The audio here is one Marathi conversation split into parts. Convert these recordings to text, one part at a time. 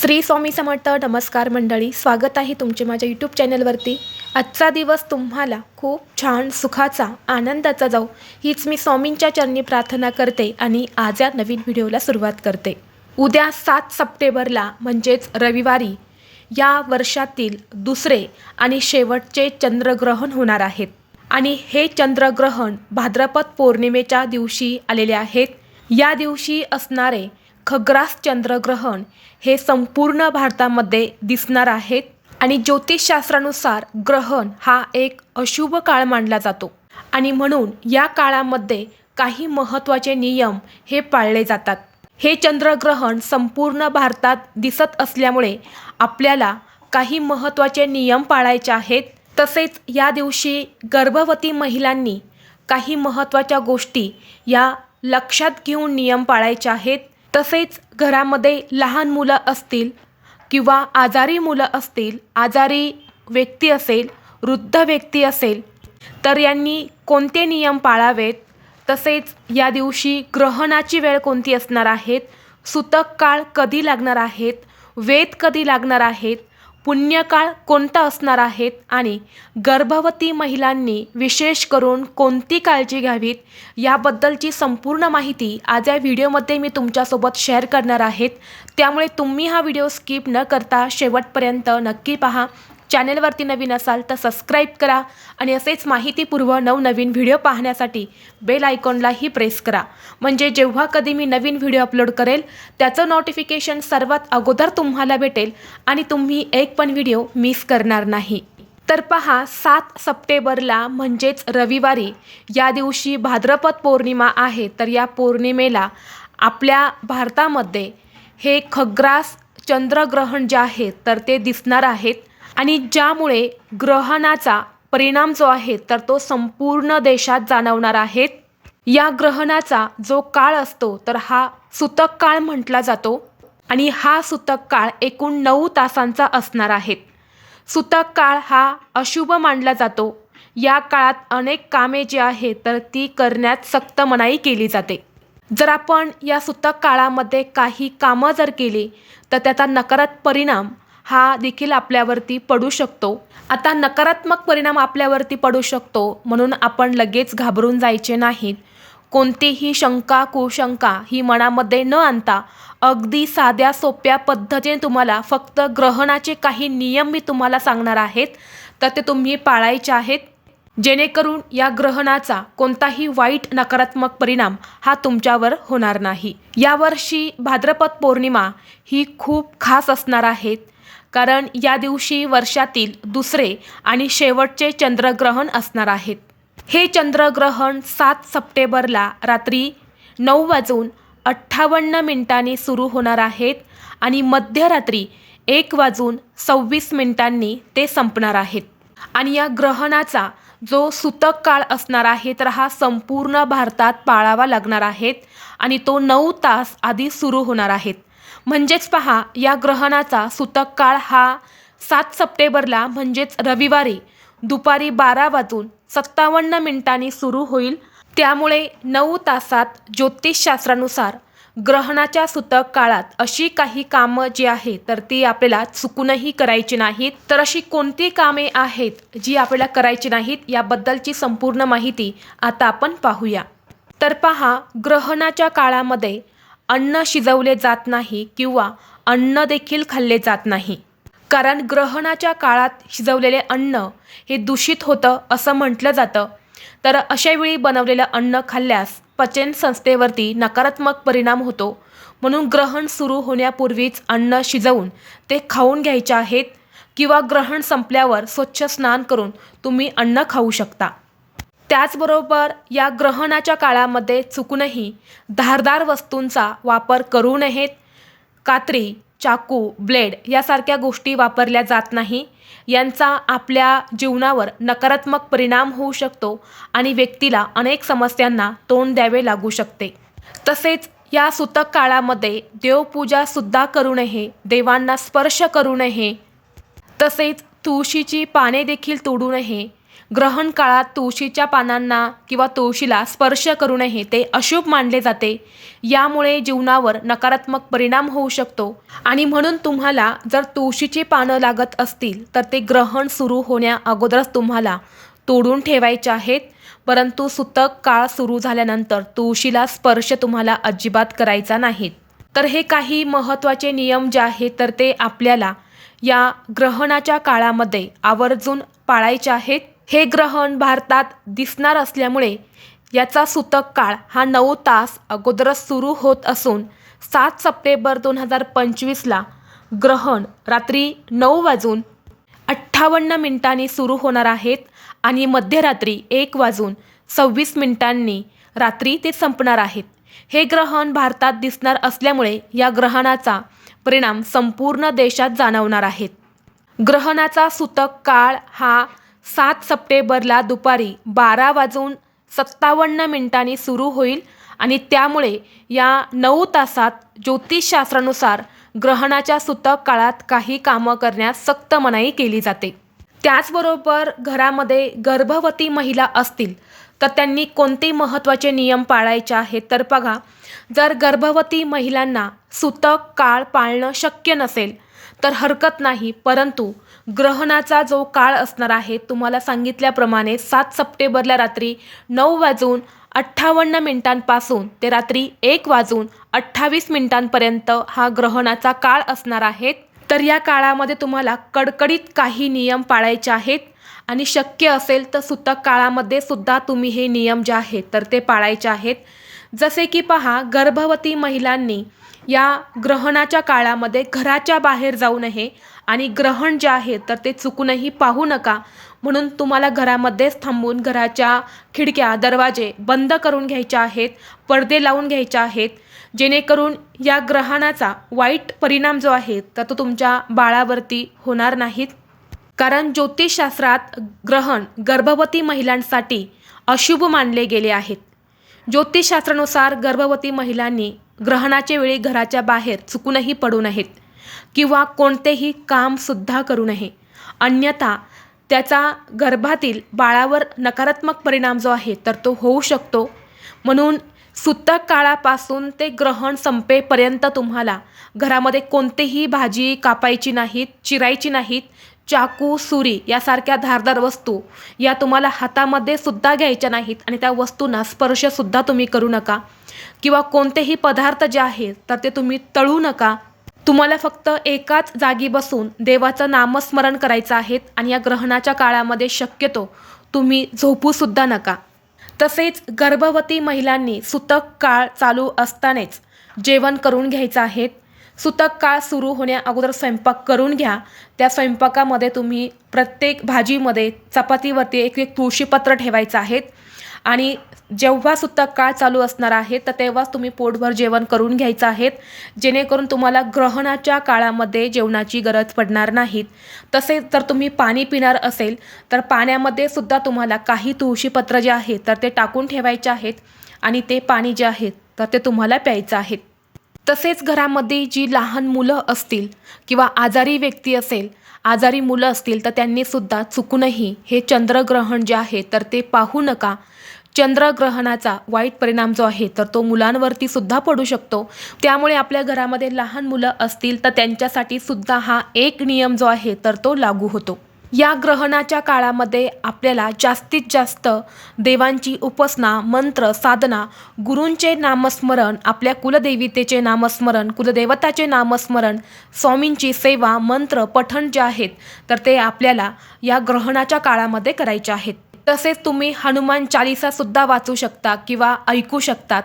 श्री स्वामी समर्थ नमस्कार मंडळी स्वागत आहे तुमचे माझ्या यूट्यूब चॅनलवरती आजचा दिवस तुम्हाला खूप छान सुखाचा आनंदाचा जाऊ हीच मी स्वामींच्या चरणी प्रार्थना करते आणि आज या नवीन व्हिडिओला सुरुवात करते. उद्या सात सप्टेंबरला म्हणजेच रविवारी या वर्षातील दुसरे आणि शेवटचे चंद्रग्रहण होणार आहेत. आणि हे चंद्रग्रहण भाद्रपद पौर्णिमेच्या दिवशी आलेले आहेत. या दिवशी असणारे खग्रास चंद्रग्रहण हे संपूर्ण भारतामध्ये दिसणार आहेत. आणि ज्योतिषशास्त्रानुसार ग्रहण हा एक अशुभ काळ मानला जातो. आणि म्हणून या काळामध्ये काही महत्त्वाचे नियम हे पाळले जातात. हे चंद्रग्रहण संपूर्ण भारतात दिसत असल्यामुळे आपल्याला काही महत्त्वाचे नियम पाळायचे आहेत. तसेच या दिवशी गर्भवती महिलांनी काही महत्त्वाच्या गोष्टी या लक्षात घेऊन नियम पाळायचे आहेत. तसेच घरामध्ये लहान मुलं असतील किंवा आजारी मुलं असतील आजारी व्यक्ती असेल वृद्ध व्यक्ती असेल तर यांनी कोणते नियम पाळावेत? तसेच या दिवशी ग्रहणाची वेळ कोणती असणार आहेत? सुतक काळ कधी लागणार आहेत? वेद कधी लागणार आहेत? पुण्यकाळ कोणता असणार आहेत आणि गर्भवती महिलांनी विशेष करून कोणती काळजी घ्यावीत याबद्दलची संपूर्ण माहिती आज या व्हिडिओमध्ये मी तुमच्यासोबत शेअर करणार आहेत. त्यामुळे तुम्ही हा व्हिडिओ स्किप न करता शेवटपर्यंत नक्की पहा. चॅनेलवरती नवीन असाल तर सबस्क्राईब करा आणि असेच माहितीपूर्व नवनवीन व्हिडिओ पाहण्यासाठी बेल आयकॉनलाही प्रेस करा. म्हणजे जेव्हा कधी मी नवीन व्हिडिओ अपलोड करेल त्याचं नोटिफिकेशन सर्वात अगोदर तुम्हाला भेटेल आणि तुम्ही एक पण व्हिडिओ मिस करणार नाही. तर पहा सात सप्टेंबरला म्हणजेच रविवारी या दिवशी भाद्रपद पौर्णिमा आहे तर या पौर्णिमेला आपल्या भारतामध्ये हे खग्रास चंद्रग्रहण जे आहे तर ते दिसणार आहेत आणि ज्यामुळे ग्रहणाचा परिणाम जो आहे तर तो संपूर्ण देशात जाणवणार आहेत या ग्रहणाचा जो काळ असतो तर हा सुतक काळ म्हटला जातो आणि हा सुतक काळ एकूण नऊ तासांचा असणार आहे. सुतक काळ हा अशुभ मानला जातो. या काळात अनेक कामे जी आहेत तर ती करण्यात सक्त मनाई केली जाते. जर आपण या सुतक काळामध्ये काही कामं जर केली तर त्याचा नकारात परिणाम हा देखील आपल्यावरती पडू शकतो. आता नकारात्मक परिणाम आपल्यावरती पडू शकतो म्हणून आपण लगेच घाबरून जायचे नाहीत. कोणतीही शंका कुशंका ही मनामध्ये न आणता अगदी साध्या सोप्या पद्धतीने तुम्हाला फक्त ग्रहणाचे काही नियम मी तुम्हाला सांगणार आहेत तर ते तुम्ही पाळायचे आहेत. जेणेकरून या ग्रहणाचा कोणताही वाईट नकारात्मक परिणाम हा तुमच्यावर होणार नाही. यावर्षी भाद्रपद पौर्णिमा ही खूप खास असणार आहेत कारण या दिवशी वर्षातील दुसरे आणि शेवटचे चंद्रग्रहण असणार आहेत. हे चंद्रग्रहण सात सप्टेंबरला रात्री नऊ वाजून अठ्ठावन्न मिनिटांनी सुरू होणार आहेत आणि मध्यरात्री एक वाजून सव्वीस मिनिटांनी ते संपणार आहेत. आणि या ग्रहणाचा जो सुतक काळ असणार आहे तर हा संपूर्ण भारतात पाळावा लागणार आहेत आणि तो नऊ तास आधी सुरू होणार आहेत. म्हणजेच पहा या ग्रहणाचा सुतक काळ हा सात सप्टेंबरला म्हणजेच रविवारी दुपारी बारा वाजून सत्तावन्न मिनिटांनी सुरू होईल. त्यामुळे नऊ तासात ज्योतिषशास्त्रानुसार ग्रहणाच्या सुतक काळात अशी काही कामं जी आहे तर ती आपल्याला चुकूनही करायची नाहीत. तर अशी कोणती कामे आहेत जी आपल्याला करायची नाहीत याबद्दलची संपूर्ण माहिती आता आपण पाहूया. तर पहा ग्रहणाच्या काळामध्ये अन्न शिजवले जात नाही किंवा अन्न देखील खाल्ले जात नाही. कारण ग्रहणाच्या काळात शिजवलेले अन्न हे दूषित होतं असं म्हटलं जातं. तर अशावेळी बनवलेलं अन्न खाल्ल्यास पचन संस्थेवरती नकारात्मक परिणाम होतो. म्हणून ग्रहण सुरू होण्यापूर्वीच अन्न शिजवून ते खाऊन घ्यायचे आहेत किंवा ग्रहण संपल्यावर स्वच्छ स्नान करून तुम्ही अन्न खाऊ शकता. त्याचबरोबर या ग्रहणाच्या काळामध्ये चुकूनही धारदार वस्तूंचा वापर करू नयेत. कात्री चाकू ब्लेड यासारख्या गोष्टी वापरल्या जात नाही. यांचा आपल्या जीवनावर नकारात्मक परिणाम होऊ शकतो आणि व्यक्तीला अनेक समस्यांना तोंड द्यावे लागू शकते. तसेच या सुतक काळामध्ये देवपूजासुद्धा करू नये देवांना स्पर्श करू नये. तसेच तुळशीची पाने देखील तोडू नये. ग्रहण काळात तुळशीच्या पानांना किंवा तुळशीला स्पर्श करू नये ते अशुभ मानले जाते. यामुळे जीवनावर नकारात्मक परिणाम होऊ शकतो. आणि म्हणून तुम्हाला जर तुळशीची पानं लागत असतील तर ते ग्रहण सुरू होण्या अगोदरच तुम्हाला तोडून ठेवायचे आहेत. परंतु सुतक काळ सुरू झाल्यानंतर तुळशीला स्पर्श तुम्हाला अजिबात करायचा नाहीत तर हे काही महत्त्वाचे नियम जे आहेत तर ते आपल्याला या ग्रहणाच्या काळामध्ये आवर्जून पाळायचे आहेत. हे ग्रहण भारतात दिसणार असल्यामुळे याचा सूतक काळ हा नऊ तास अगोदरच सुरू होत असून सात सप्टेंबर दोन हजार पंचवीसला ग्रहण रात्री नऊ वाजून अठ्ठावन्न मिनिटांनी सुरू होणार आहेत आणि मध्यरात्री एक वाजून सव्वीस मिनिटांनी रात्री ते संपणार आहेत. हे ग्रहण भारतात दिसणार असल्यामुळे या ग्रहणाचा परिणाम संपूर्ण देशात जाणवणार आहेत ग्रहणाचा सूतक काळ हा सात सप्टेंबरला दुपारी बारा वाजून सत्तावन्न मिनिटांनी सुरू होईल आणि त्यामुळे या नऊ तासात ज्योतिषशास्त्रानुसार ग्रहणाच्या सुतक काळात काही कामं करण्यास सक्त मनाई केली जाते. त्याचबरोबर घरामध्ये गर्भवती महिला असतील तर त्यांनी कोणते महत्त्वाचे नियम पाळायचे आहेत तर बघा जर गर्भवती महिलांना सुतक काळ पाळणं शक्य नसेल तर हरकत नाही. परंतु ग्रहणाचा जो काळ असणार आहे तुम्हाला सांगितल्याप्रमाणे सात सप्टेंबरला रात्री नऊ वाजून अठ्ठावन्न मिनिटांपासून ते रात्री एक वाजून अठ्ठावीस मिनिटांपर्यंत हा ग्रहणाचा काळ असणार आहे. तर या काळामध्ये तुम्हाला कडकडीत काही नियम पाळायचे आहेत आणि शक्य असेल तर सुतक काळामध्ये सुद्धा तुम्ही हे नियम जे आहेत तर ते पाळायचे आहेत. जसे की पहा गर्भवती महिलांनी या ग्रहणाच्या काळामध्ये घराच्या बाहेर जाऊ नये आणि ग्रहण जे आहे तर ते चुकूनही पाहू नका. म्हणून तुम्हाला घरामध्येच थांबून घराच्या खिडक्या दरवाजे बंद करून घ्यायचे आहेत पडदे लावून घ्यायचे आहेत जेणेकरून या ग्रहणाचा वाईट परिणाम जो आहे तर तो तुमच्या बाळावरती होणार नाहीत. कारण ज्योतिषशास्त्रात ग्रहण गर्भवती महिलांसाठी अशुभ मानले गेले आहेत. ज्योतिषशास्त्रानुसार गर्भवती महिलांनी ग्रहणाच्या वेळी घराच्या बाहेर चुकूनही पडू नयेत किंवा कोणतेही कामसुद्धा करू नये. अन्यथा त्याचा गर्भातील बाळावर नकारात्मक परिणाम जो आहे तर तो होऊ शकतो. म्हणून सुतक काळापासून ते ग्रहण संपेपर्यंत तुम्हाला घरामध्ये कोणतीही भाजी कापायची नाहीत चिरायची नाहीत चाकू सुरी यासारख्या धारदार वस्तू या तुम्हाला हातामध्ये सुद्धा घ्यायच्या नाहीत आणि त्या वस्तूंना स्पर्शसुद्धा तुम्ही करू नका. किंवा कोणतेही पदार्थ जे आहेत तर ते तुम्ही तळू नका. तुम्हाला फक्त एकाच जागी बसून देवाचं नामस्मरण करायचं आहे आणि या ग्रहणाच्या काळामध्ये शक्यतो तुम्ही झोपूसुद्धा नका. तसेच गर्भवती महिलांनी सुतक काळ चालू असतानाच जेवण करून घ्यायचं आहे. सुतक काळ सुरू होण्या अगोदर स्वयंपाक करून घ्या. त्या स्वयंपाकामध्ये तुम्ही प्रत्येक भाजीमध्ये चपातीवरती एक एक तुळशीपत्र ठेवायचं आहेत आणि जेव्हासुद्धा काळ चालू असणार आहे तर तेव्हाच तुम्ही पोटभर जेवण करून घ्यायचं आहेत. जेणेकरून तुम्हाला ग्रहणाच्या काळामध्ये जेवणाची गरज पडणार नाहीत. तसेच जर तुम्ही पाणी पिणार असेल तर पाण्यामध्ये सुद्धा तुम्हाला काही तुळशीपत्र जे आहे तर ते टाकून ठेवायचे आहेत आणि ते पाणी जे आहे तर ते तुम्हाला प्यायचं आहे. तसेच घरामध्ये जी लहान मुलं असतील किंवा आजारी व्यक्ती असेल आजारी मुलं असतील तर त्यांनीसुद्धा चुकूनही हे चंद्रग्रहण जे आहे तर ते पाहू नका. चंद्रग्रहणाचा वाईट परिणाम जो आहे तर तो मुलांवरती सुद्धा पडू शकतो. त्यामुळे आपल्या घरामध्ये लहान मुलं असतील तर त्यांच्यासाठी सुद्धा हा एक नियम जो आहे तर तो लागू होतो. या ग्रहणाच्या काळामध्ये आपल्याला जास्तीत जास्त देवांची उपासना मंत्र साधना गुरूंचे नामस्मरण आपल्या कुलदेवितेचे नामस्मरण कुलदेवताचे नामस्मरण स्वामींची सेवा मंत्र पठण जे आहेत तर ते आपल्याला या ग्रहणाच्या काळामध्ये करायचे आहेत. तसेच तुम्ही हनुमान चालिसासुद्धा वाचू शकता किंवा ऐकू शकतात.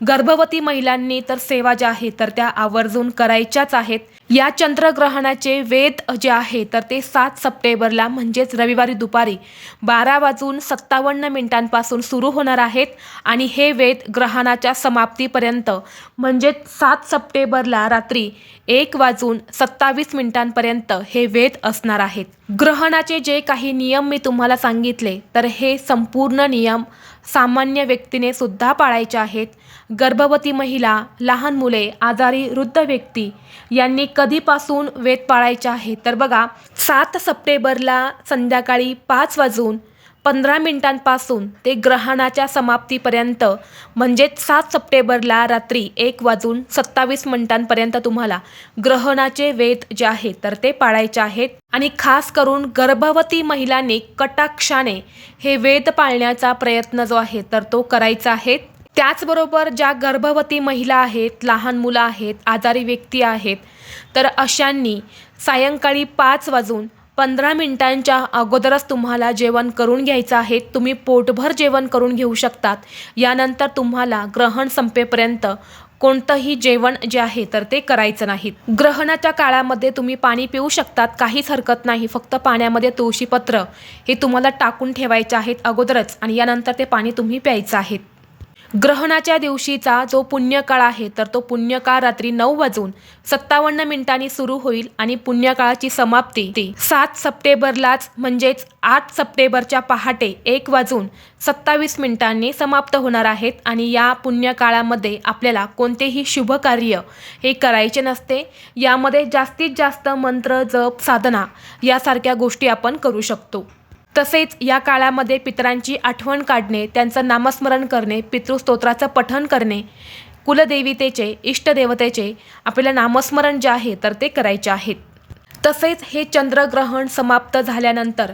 गर्भवती महिलांनी तर सेवा ज्या आहेत तर त्या आवर्जून करायच्याच आहेत. या चंद्रग्रहणाचे वेद जे आहे तर ते सात सप्टेंबरला म्हणजेच रविवारी दुपारी बारा वाजून सत्तावन्न मिनिटांपासून सुरू होणार आहेत आणि हे वेद ग्रहणाच्या समाप्तीपर्यंत म्हणजेच सात सप्टेंबरला रात्री एक वाजून सत्तावीस मिनिटांपर्यंत हे वेद असणार आहेत. ग्रहणाचे जे काही नियम मी तुम्हाला सांगितले तर हे संपूर्ण नियम सामान्य व्यक्तीने सुद्धा पाळायचे आहेत. गर्भवती महिला लहान मुले आजारी वृद्ध व्यक्ती यांनी कधीपासून वेद पाळायचे आहे? तर बघा सात सप्टेंबरला संध्याकाळी पाच वाजून पंधरा मिनिटांपासून ते ग्रहणाच्या समाप्तीपर्यंत म्हणजेच सात सप्टेंबरला रात्री एक वाजून सत्तावीस मिनिटांपर्यंत तुम्हाला ग्रहणाचे वेध जे आहे तर ते पाळायचे आहेत. आणि खास करून गर्भवती महिलांनी कटाक्षाने हे वेध पाळण्याचा प्रयत्न जो आहे तर तो करायचा आहे. त्याचबरोबर ज्या गर्भवती महिला आहेत लहान मुलं आहेत आजारी व्यक्ती आहेत तर अशांनी सायंकाळी पाच वाजून पंधरा मिनिटांच्या अगोदरच तुम्हाला जेवण करून घ्यायचं आहे. तुम्ही पोटभर जेवण करून घेऊ शकतात. यानंतर तुम्हाला ग्रहण संपेपर्यंत कोणतंही जेवण जे आहे तर ते करायचं नाही. ग्रहणाच्या काळामध्ये तुम्ही पाणी पिऊ शकतात. काहीच हरकत नाही. फक्त पाण्यामध्ये तुळशीपत्र हे तुम्हाला टाकून ठेवायचे आहेत अगोदरच. आणि यानंतर ते पाणी तुम्ही प्यायचं आहे. ग्रहणाच्या दिवशीचा जो पुण्यकाळ आहे तर तो पुण्यकाळ रात्री नऊ वाजून सत्तावन्न मिनिटांनी सुरू होईल आणि पुण्यकाळाची समाप्ती ती सात सप्टेंबरलाच म्हणजेच आठ सप्टेंबरच्या पहाटे एक वाजून सत्तावीस मिनिटांनी समाप्त होणार आहेत आणि या पुण्यकाळामध्ये आपल्याला कोणतेही शुभ कार्य हे करायचे नसते. यामध्ये जास्तीत जास्त मंत्र जप साधना यासारख्या गोष्टी आपण करू शकतो. तसेच या काळामध्ये पितरांची आठवण काढणे त्यांचं नामस्मरण करणे पितृस्तोत्राचं पठण करणे कुलदेवितेचे इष्टदेवतेचे आपल्याला नामस्मरण जे आहे तर ते करायचे आहेत. तसेच हे चंद्रग्रहण समाप्त झाल्यानंतर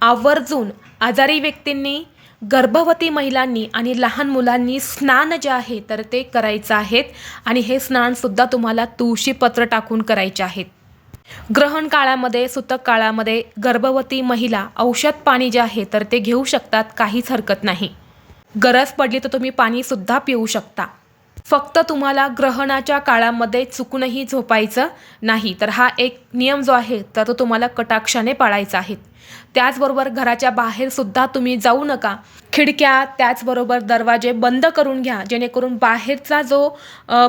आवर्जून आजारी व्यक्तींनी गर्भवती महिलांनी आणि लहान मुलांनी स्नान जे आहे तर ते करायचं आहेत. आणि हे स्नानसुद्धा तुम्हाला तुळशीपत्र टाकून करायचे आहेत. ग्रहण काळामध्ये सुतक काळामध्ये गर्भवती महिला औषध पाणी जे आहे तर ते घेऊ शकतात काहीच हरकत नाही. गरज पडली तर तुम्ही पाणीसुद्धा पिऊ शकता. फक्त तुम्हाला ग्रहणाच्या काळामध्ये चुकूनही झोपायचं नाही तर हा एक नियम जो आहे तर तो तुम्हाला कटाक्षाने पाळायचा आहे. त्याचबरोबर घराच्या बाहेरसुद्धा तुम्ही जाऊ नका. खिडक्या त्याचबरोबर दरवाजे बंद करून घ्या जेणेकरून बाहेरचा जो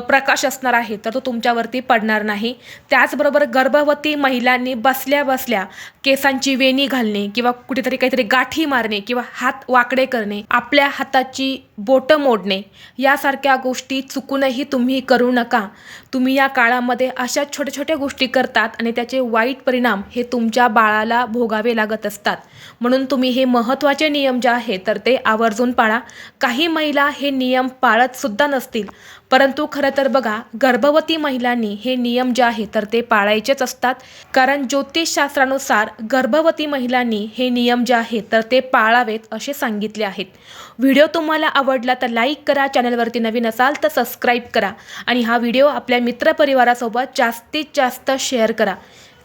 प्रकाश असणार आहे तर तो तुमच्यावरती पडणार नाही. त्याचबरोबर गर्भवती महिलांनी बसल्या बसल्या केसांची वेणी घालणे किंवा कुठेतरी काहीतरी गाठी मारणे किंवा हात वाकडे करणे आपल्या हाताची बोटं मोडणे यासारख्या गोष्टी चुकूनही तुम्ही करू नका. तुम्ही या काळामध्ये अशा छोट्या छोट्या गोष्टी करतात आणि त्याचे वाईट परिणाम हे तुमच्या बाळाला भोगावे लागतात. लागत असतात. म्हणून तुम्ही हे महत्त्वाचे नियम जे आहे तर ते आवर्जून पाळा. काही महिला हे नियम पाळत सुद्धा नसतील. परंतु खरं तर बघा गर्भवती महिलांनी हे नियम जे आहे तर ते पाळायचेच असतात. कारण ज्योतिषशास्त्रानुसार गर्भवती महिलांनी हे नियम जे आहेत तर ते पाळावेत असे सांगितले आहेत. व्हिडिओ तुम्हाला आवडला तर लाईक करा चॅनलवरती नवीन असाल तर सबस्क्राईब करा. आणि हा व्हिडिओ आपल्या मित्रपरिवारासोबत जास्तीत जास्त शेअर करा.